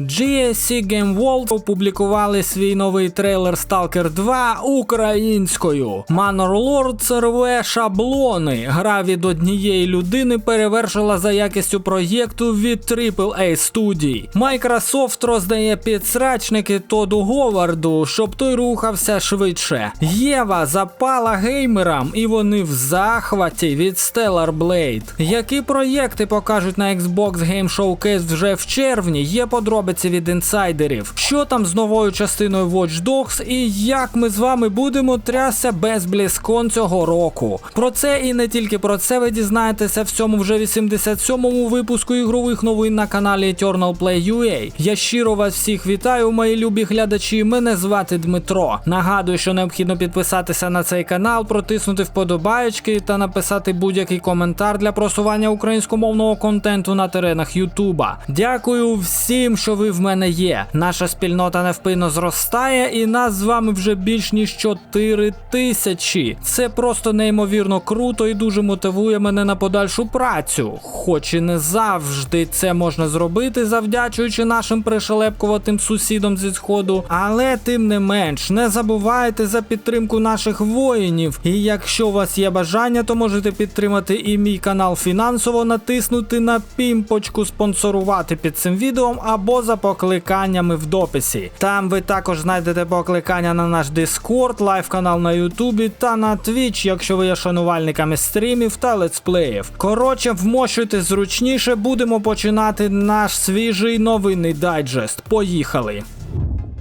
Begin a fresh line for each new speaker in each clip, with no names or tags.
GSC Game World опублікували свій новий трейлер Stalker 2 українською. Manor Lords рве шаблони. Гра від однієї людини перевершила за якістю проєкту від AAA студій. Microsoft роздає підсрачники Тоду Говарду, щоб той рухався швидше. Єва запала геймерам, і вони в захваті від Stellar Blade. Які проєкти покажуть на Xbox Game Showcase вже в червні? Є подробиці від інсайдерів. Що там з новою частиною Watch Dogs і як ми з вами будемо трясся без бліскон цього року. Про це і не тільки про це ви дізнаєтеся в цьому вже 87-му випуску ігрових новин на каналі Eternal Play UA. Я щиро вас всіх вітаю, мої любі глядачі. Мене звати Дмитро. Нагадую, що необхідно підписатися на цей канал, протиснути вподобаєчки та написати будь-який коментар для просування українськомовного контенту на теренах Ютуба. Дякую всім, що ви в мене є. Наша спільнота невпинно зростає, і нас з вами вже більш ніж 4 тисячі. Це просто неймовірно круто і дуже мотивує мене на подальшу працю. Хоч і не завжди це можна зробити, завдячуючи нашим пришелепкуватим сусідам зі сходу, але тим не менш, не забувайте за підтримку наших воїнів. І якщо у вас є бажання, то можете підтримати і мій канал фінансово, натиснути на пімпочку спонсорувати під цим відео або за покликаннями в дописі. Там ви також знайдете покликання на наш Discord, лайв канал на Ютубі та на Twitch, якщо ви є шанувальниками стрімів та летсплеїв. Коротше, вмощуйте зручніше, будемо починати наш свіжий новинний дайджест. Поїхали!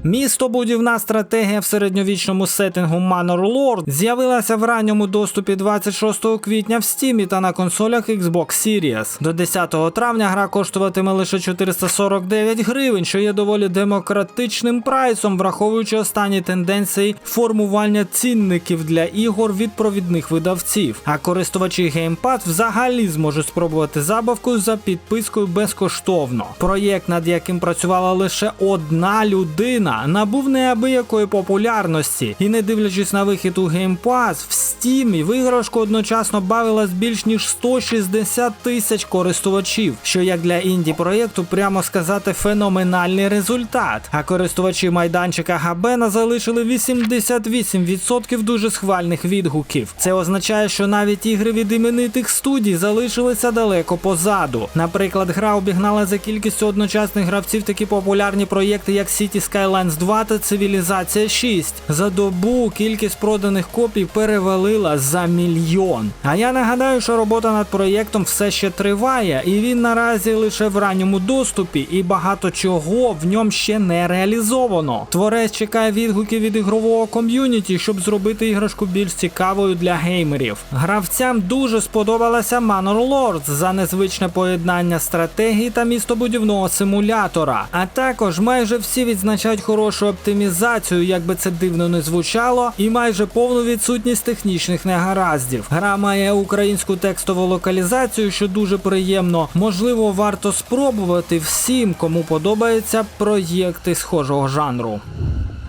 Містобудівна стратегія в середньовічному сеттингу Manor Lord з'явилася в ранньому доступі 26 квітня в Steam та на консолях Xbox Series. До 10 травня гра коштуватиме лише 449 гривень, що є доволі демократичним прайсом, враховуючи останні тенденції формування цінників для ігор від провідних видавців. А користувачі Game Pass взагалі зможуть спробувати забавку за підпискою безкоштовно. Проєкт, над яким працювала лише одна людина набув неабиякої популярності, і не дивлячись на вихід у Game Pass, в Steam в іграшку одночасно бавилось більш ніж 160 тисяч користувачів, що як для інді проєкту, прямо сказати, феноменальний результат. А користувачі майданчика Габена залишили 88% дуже схвальних відгуків. Це означає, що навіть ігри від іменитих студій залишилися далеко позаду. Наприклад, гра обігнала за кількістю одночасних гравців такі популярні проєкти, як City Skylines 2 та Цивілізація 6. За добу кількість проданих копій перевалила за мільйон. А я нагадаю, що робота над проєктом все ще триває, і він наразі лише в ранньому доступі, і багато чого в ньому ще не реалізовано. Творець чекає відгуків від ігрового ком'юніті, щоб зробити іграшку більш цікавою для геймерів. Гравцям дуже сподобалася Manor Lords за незвичне поєднання стратегії та містобудівного симулятора. А також майже всі відзначають хорошу оптимізацію, як би це дивно не звучало, і майже повну відсутність технічних негараздів. Гра має українську текстову локалізацію, що дуже приємно. Можливо, варто спробувати всім, кому подобаються проєкти схожого жанру.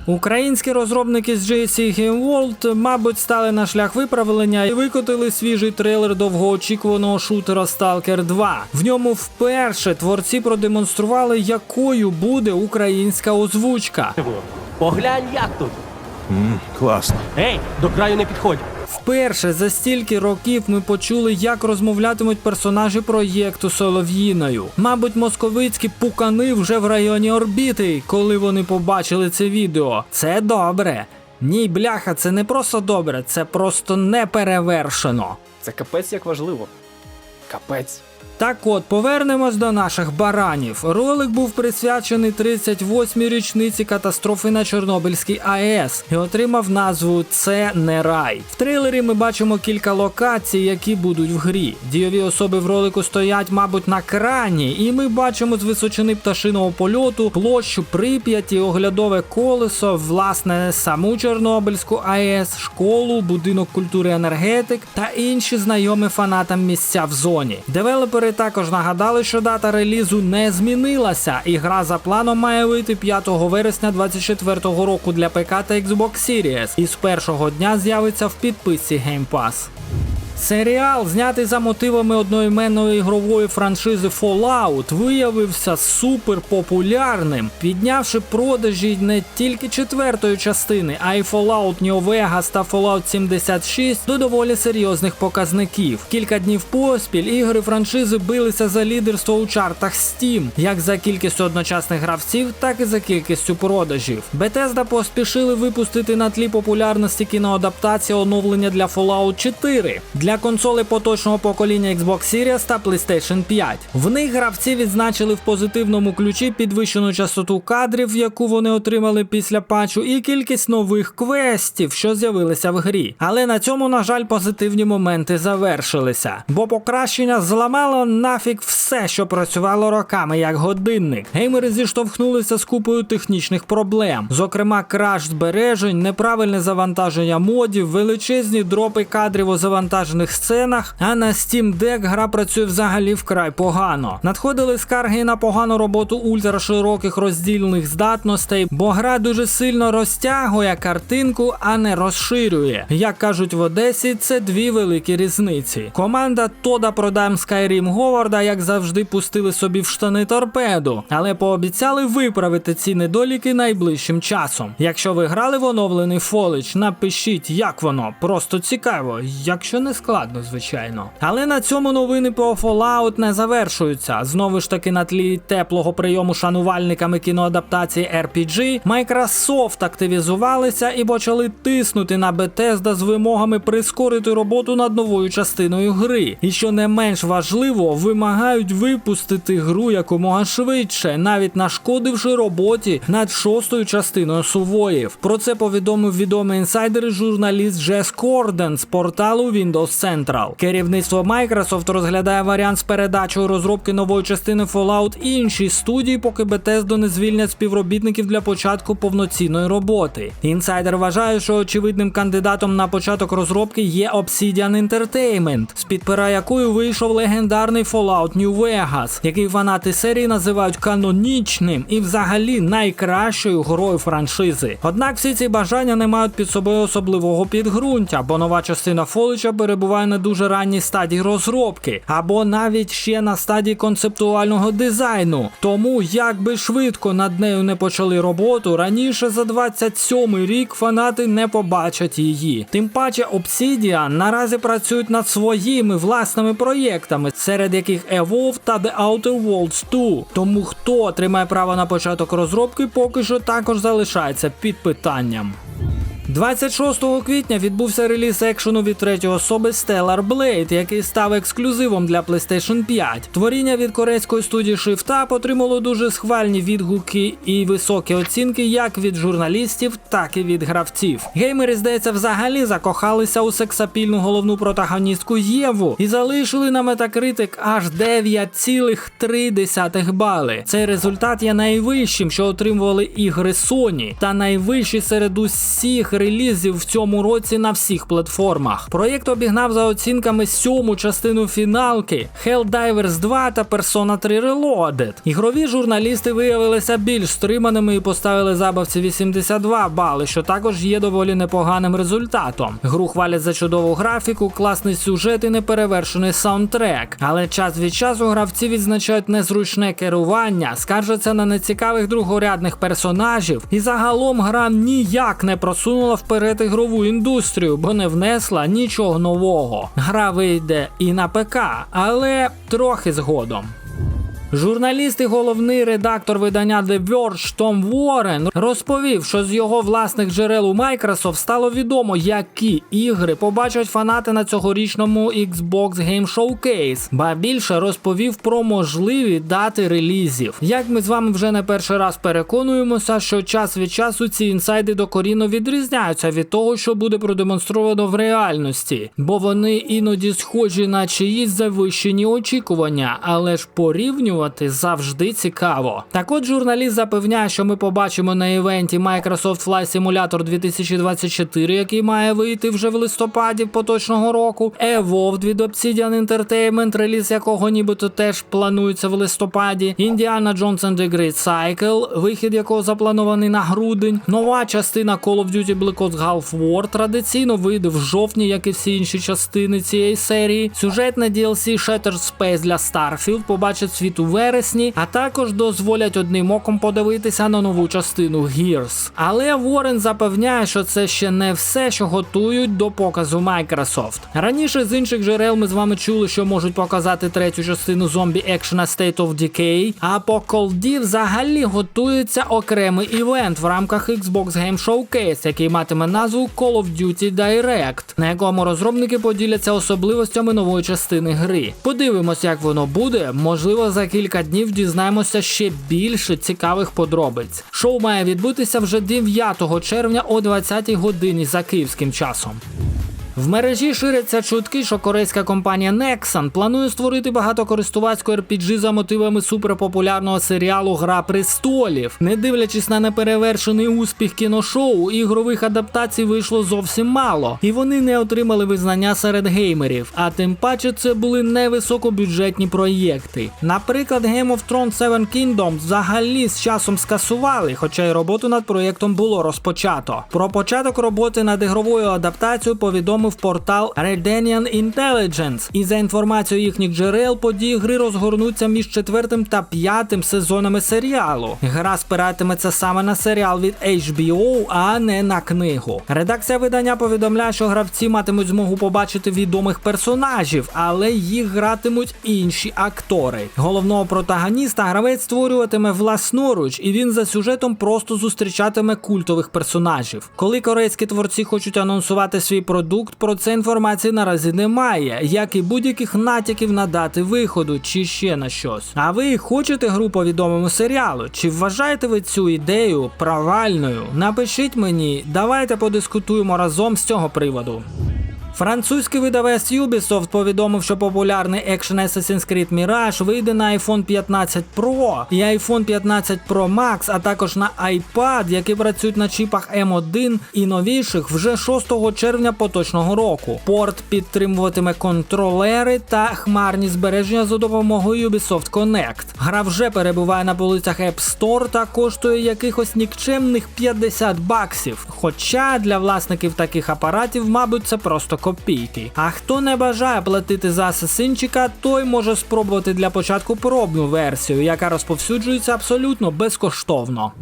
Українські розробники з GSC Game World, мабуть, стали на шлях виправлення і викотили свіжий трейлер довгоочікуваного шутера Stalker 2. В ньому вперше творці продемонстрували, якою буде українська озвучка.
Поглянь, як тут.
Класно.
Ей, до краю не підходь.
Вперше за стільки років ми почули, як розмовлятимуть персонажі проєкту Солов'їною. Мабуть, московицькі пукани вже в районі орбіти, коли вони побачили це відео. Це добре. Ні, бляха, це не просто добре, це просто неперевершено.
Це капець як важливо. Капець.
Так от, повернемось до наших баранів. Ролик був присвячений 38-й річниці катастрофи на Чорнобильській АЕС і отримав назву Це не рай. В трейлері ми бачимо кілька локацій, які будуть в грі. Дійові особи в ролику стоять, мабуть, на крані, і ми бачимо з височини пташиного польоту площу Прип'яті, оглядове колесо, власне, саму Чорнобильську АЕС, школу, будинок культури енергетик та інші знайомі фанатам місця в зоні. Девелопери також нагадали, що дата релізу не змінилася, і гра за планом має вийти 5 вересня 2024 року для ПК та Xbox Series, і з першого дня з'явиться в підписці Game Pass. Серіал, знятий за мотивами одноіменної ігрової франшизи Fallout, виявився суперпопулярним, піднявши продажі не тільки четвертої частини, а й Fallout New Vegas та Fallout 76 до доволі серйозних показників. Кілька днів поспіль ігри франшизи билися за лідерство у чартах Steam, як за кількістю одночасних гравців, так і за кількістю продажів. Bethesda поспішили випустити на тлі популярності кіноадаптації оновлення для Fallout 4 для консолей поточного покоління Xbox Series та PlayStation 5. В них гравці відзначили в позитивному ключі підвищену частоту кадрів, яку вони отримали після патчу, і кількість нових квестів, що з'явилися в грі. Але на цьому, на жаль, позитивні моменти завершилися, бо покращення зламало нафіг все, що працювало роками як годинник. Геймери зіштовхнулися з купою технічних проблем, зокрема, краш збережень, неправильне завантаження модів, величезні дропи кадрів у завантажених сценах. А на Steam Deck гра працює взагалі вкрай погано. Надходили скарги на погану роботу ультрашироких роздільних здатностей, бо гра дуже сильно розтягує картинку, а не розширює. Як кажуть в Одесі, це дві великі різниці. Команда Тода Продам Skyrim Говарда, як завжди, пустили собі в штани торпеду, але пообіцяли виправити ці недоліки найближчим часом. Якщо ви грали в оновлений Фолич, напишіть, як воно. Просто цікаво, якщо не складно, звичайно. Але на цьому новини по Fallout не завершуються. Знову ж таки, на тлі теплого прийому шанувальниками кіноадаптації RPG, Microsoft активізувалися і почали тиснути на Bethesda з вимогами прискорити роботу над новою частиною гри. І що не менш важливо, вимагають випустити гру якомога швидше, навіть нашкодивши роботі над шостою частиною сувоїв. Про це повідомив відомий інсайдер і журналіст Джес Корден з порталу Windows Central. Керівництво Microsoft розглядає варіант з передачою розробки нової частини Fallout і іншій студії, поки Bethesda не звільнять співробітників для початку повноцінної роботи. Інсайдер вважає, що очевидним кандидатом на початок розробки є Obsidian Entertainment, з під пера якої вийшов легендарний Fallout New Vegas, який фанати серії називають канонічним і взагалі найкращою грою франшизи. Однак всі ці бажання не мають під собою особливого підґрунтя, бо нова частина Фолича перебуває на дуже ранній стадії розробки, або навіть ще на стадії концептуального дизайну. Тому як би швидко над нею не почали роботу, раніше за 27 рік фанати не побачать її. Тим паче Obsidian наразі працюють над своїми власними проєктами, серед яких Evolve та The Outer Worlds 2. Тому хто отримає право на початок розробки, поки що також залишається під питанням. 26 квітня відбувся реліз екшену від третьої особи Stellar Blade, який став ексклюзивом для PlayStation 5. Творіння від корейської студії Shift Up отримало дуже схвальні відгуки і високі оцінки як від журналістів, так і від гравців. Геймери, здається, взагалі закохалися у сексапільну головну протагоністку Єву і залишили на Metacritic аж 9,3 бали. Цей результат є найвищим, що отримували ігри Sony, та найвищий серед усіх релізів в цьому році на всіх платформах. Проєкт обігнав за оцінками сьому частину фіналки Helldivers 2 та Persona 3 Reloaded. Ігрові журналісти виявилися більш стриманими і поставили забавці 82 бали, що також є доволі непоганим результатом. Гру хвалять за чудову графіку, класний сюжет і неперевершений саундтрек. Але час від часу гравці відзначають незручне керування, скаржаться на нецікавих другорядних персонажів, і загалом гра ніяк не просунула вперед ігрову індустрію, бо не внесла нічого нового. Гра вийде і на ПК, але трохи згодом. Журналіст і головний редактор видання The Verge Том Уоррен розповів, що з його власних джерел у Microsoft стало відомо, які ігри побачать фанати на цьогорічному Xbox Game Showcase, ба більше розповів про можливі дати релізів. Як ми з вами вже не перший раз переконуємося, що час від часу ці інсайди докорінно відрізняються від того, що буде продемонстровано в реальності, бо вони іноді схожі на чиїсь завищені очікування, але ж порівнювати порівнювати завжди цікаво. Так от журналіст запевняє, що ми побачимо на івенті Microsoft Flight Simulator 2024, який має вийти вже в листопаді поточного року. Evolved від Obsidian Entertainment, реліз якого нібито теж планується в листопаді. Indiana Jones and the Great Cycle, вихід якого запланований на грудень. Нова частина Call of Duty Black Ops Half War традиційно вийде в жовтні, як і всі інші частини цієї серії. Сюжетне DLC Shattered Space для Starfield побачить світ у вересні, а також дозволять одним оком подивитися на нову частину Gears. Але Ворен запевняє, що це ще не все, що готують до показу Microsoft. Раніше з інших джерел ми з вами чули, що можуть показати третю частину зомбі екшена State of Decay, а по колді взагалі готується окремий івент в рамках Xbox Game Showcase, який матиме назву Call of Duty Direct, на якому розробники поділяться особливостями нової частини гри. Подивимось, як воно буде. Можливо, за кілька днів дізнаємося ще більше цікавих подробиць. Шоу має відбутися вже 9 червня о 20 годині за київським часом. В мережі ширяться чутки, що корейська компанія Nexon планує створити багатокористувацьку RPG за мотивами суперпопулярного серіалу Гра престолів. Не дивлячись на неперевершений успіх кіношоу, ігрових адаптацій вийшло зовсім мало, і вони не отримали визнання серед геймерів. А тим паче це були невисокобюджетні проєкти. Наприклад, Game of Thrones Seven Kingdoms взагалі з часом скасували, хоча й роботу над проєктом було розпочато. Про початок роботи над ігровою адаптацією повідомив портал Redenian Intelligence. І за інформацією їхніх джерел, події гри розгорнуться між четвертим та п'ятим сезонами серіалу. Гра спиратиметься саме на серіал від HBO, а не на книгу. Редакція видання повідомляє, що гравці матимуть змогу побачити відомих персонажів, але їх гратимуть інші актори. Головного протагоніста гравець створюватиме власноруч, і він за сюжетом просто зустрічатиме культових персонажів. Коли корейські творці хочуть анонсувати свій продукт, про це інформації наразі немає, як і будь-яких натяків на дати виходу чи ще на щось. А ви хочете гру по відомому серіалу? Чи вважаєте ви цю ідею провальною? Напишіть мені, давайте подискутуємо разом з цього приводу. Французький видавець Ubisoft повідомив, що популярний екшен Assassin's Creed Mirage вийде на iPhone 15 Pro і iPhone 15 Pro Max, а також на iPad, які працюють на чіпах M1 і новіших вже 6 червня поточного року. Порт підтримуватиме контролери та хмарні збереження за допомогою Ubisoft Connect. Гра вже перебуває на полицях App Store та коштує якихось нікчемних 50 баксів. Хоча для власників таких апаратів, мабуть, це просто копійки. А хто не бажає платити за асасинчика, той може спробувати для початку пробну версію, яка розповсюджується абсолютно безкоштовно.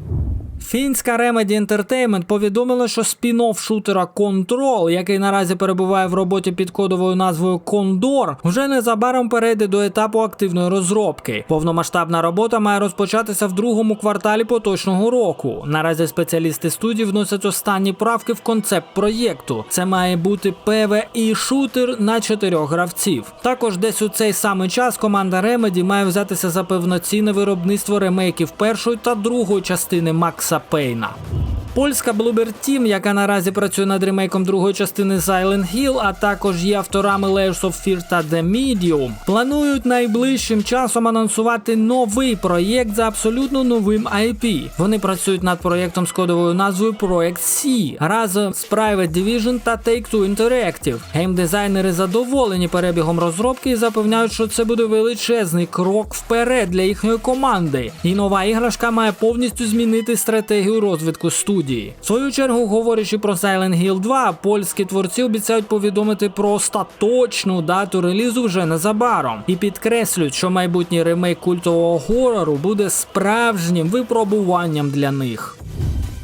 Фінська Remedy Entertainment повідомила, що спін-офф шутера Control, який наразі перебуває в роботі під кодовою назвою Condor, вже незабаром перейде до етапу активної розробки. Повномасштабна робота має розпочатися в другому кварталі поточного року. Наразі спеціалісти студії вносять останні правки в концепт проєкту. Це має бути PvE шутер на чотирьох гравців. Також десь у цей самий час команда Remedy має взятися за повноцінне виробництво ремейків першої та другої частини Макса Пейна. Польська Bloober Team, яка наразі працює над ремейком другої частини Silent Hill, а також є авторами Layers of Fear та The Medium, планують найближчим часом анонсувати новий проєкт за абсолютно новим IP. Вони працюють над проєктом з кодовою назвою Project C разом з Private Division та Take-Two Interactive. Геймдизайнери задоволені перебігом розробки і запевняють, що це буде величезний крок вперед для їхньої команди. І нова іграшка має повністю змінити стратегію розвитку студії. В свою чергу, говорячи про Silent Hill 2, польські творці обіцяють повідомити про остаточну дату релізу вже незабаром і підкреслюють, що майбутній ремейк культового горору буде справжнім випробуванням для них.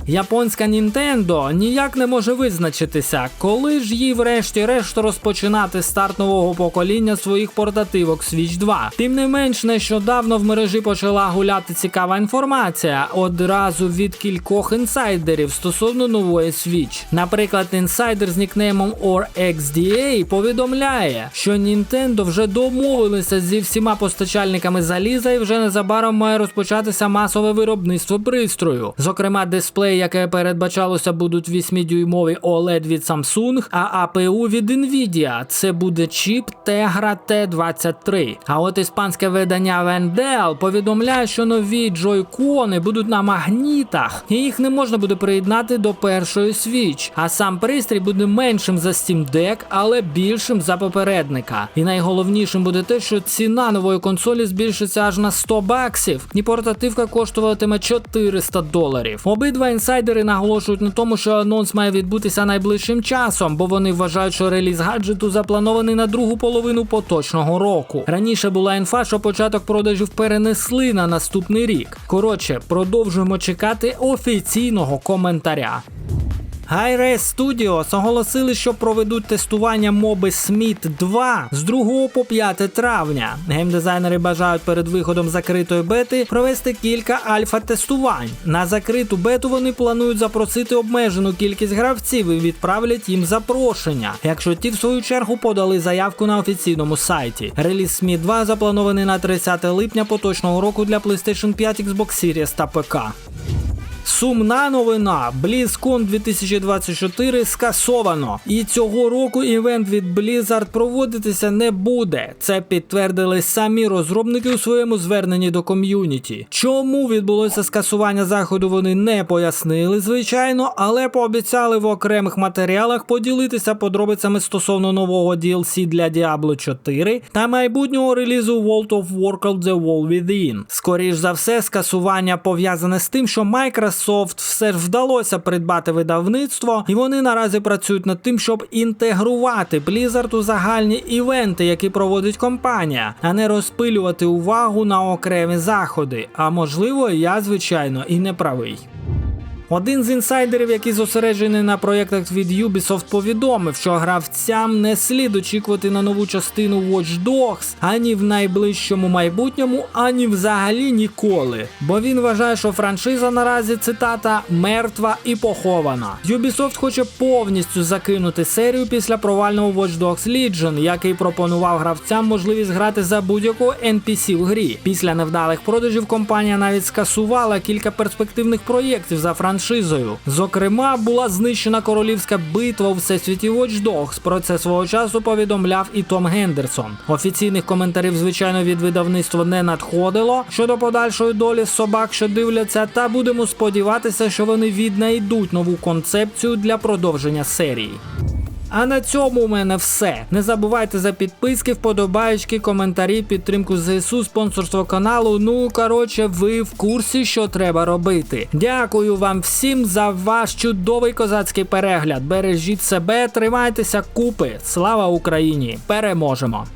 Японська Nintendo ніяк не може визначитися, коли ж їй врешті-решт розпочинати старт нового покоління своїх портативок Switch 2. Тим не менш, нещодавно в мережі почала гуляти цікава інформація одразу від кількох інсайдерів стосовно нової Switch. Наприклад, інсайдер з нікнеймом ORXDA повідомляє, що Nintendo вже домовилися зі всіма постачальниками заліза і вже незабаром має розпочатися масове виробництво пристрою, зокрема дисплеїв яке передбачалося, будуть 8-дюймові OLED від Samsung, а APU від Nvidia. Це буде чіп Tegra T23. А от іспанське видання Vendel повідомляє, що нові джойкони будуть на магнітах, і їх не можна буде приєднати до першої Switch. А сам пристрій буде меншим за Steam Deck, але більшим за попередника. І найголовнішим буде те, що ціна нової консолі збільшиться аж на 100 баксів, і портативка коштуватиме 400 доларів. Обидва інсайдери наголошують на тому, що анонс має відбутися найближчим часом, бо вони вважають, що реліз гаджету запланований на другу половину поточного року. Раніше була інфа, що початок продажів перенесли на наступний рік. Коротше, продовжуємо чекати офіційного коментаря. Hi-Res Studios оголосили, що проведуть тестування моби Smith 2 з 2 по 5 травня. Геймдизайнери бажають перед виходом закритої бети провести кілька альфа-тестувань. На закриту бету вони планують запросити обмежену кількість гравців і відправлять їм запрошення, якщо ті в свою чергу подали заявку на офіційному сайті. Реліз Smith 2 запланований на 30 липня поточного року для PlayStation 5, Xbox Series та ПК. Сумна новина. BlizzCon 2024 скасовано. І цього року івент від Blizzard проводитися не буде. Це підтвердили самі розробники у своєму зверненні до ком'юніті. Чому відбулося скасування заходу, вони не пояснили, звичайно, але пообіцяли в окремих матеріалах поділитися подробицями стосовно нового DLC для Diablo 4 та майбутнього релізу World of Warcraft The Wall Within. Скоріш за все, скасування пов'язане з тим, що Microsoft все ж вдалося придбати видавництво, і вони наразі працюють над тим, щоб інтегрувати Blizzard у загальні івенти, які проводить компанія, а не розпилювати увагу на окремі заходи. А можливо, я звичайно і не правий. Один з інсайдерів, який зосереджений на проєктах від Ubisoft, повідомив, що гравцям не слід очікувати на нову частину Watch Dogs ані в найближчому майбутньому, ані взагалі ніколи. Бо він вважає, що франшиза наразі цитата мертва і похована. Ubisoft хоче повністю закинути серію після провального Watch Dogs Legion, який пропонував гравцям можливість грати за будь-якого NPC в грі. Після невдалих продажів компанія навіть скасувала кілька перспективних проєктів за франшизою. Зокрема, була знищена королівська битва у всесвіті Watch Dogs. Про це свого часу повідомляв і Том Гендерсон. Офіційних коментарів, звичайно, від видавництва не надходило щодо подальшої долі собак, що дивляться, та будемо сподіватися, що вони віднайдуть нову концепцію для продовження серії. А на цьому у мене все. Не забувайте за підписки, вподобаєчки, коментарі, підтримку ЗСУ, спонсорство каналу. Ну коротше, ви в курсі, що треба робити. Дякую вам всім за ваш чудовий козацький перегляд. Бережіть себе, тримайтеся купи. Слава Україні! Переможемо!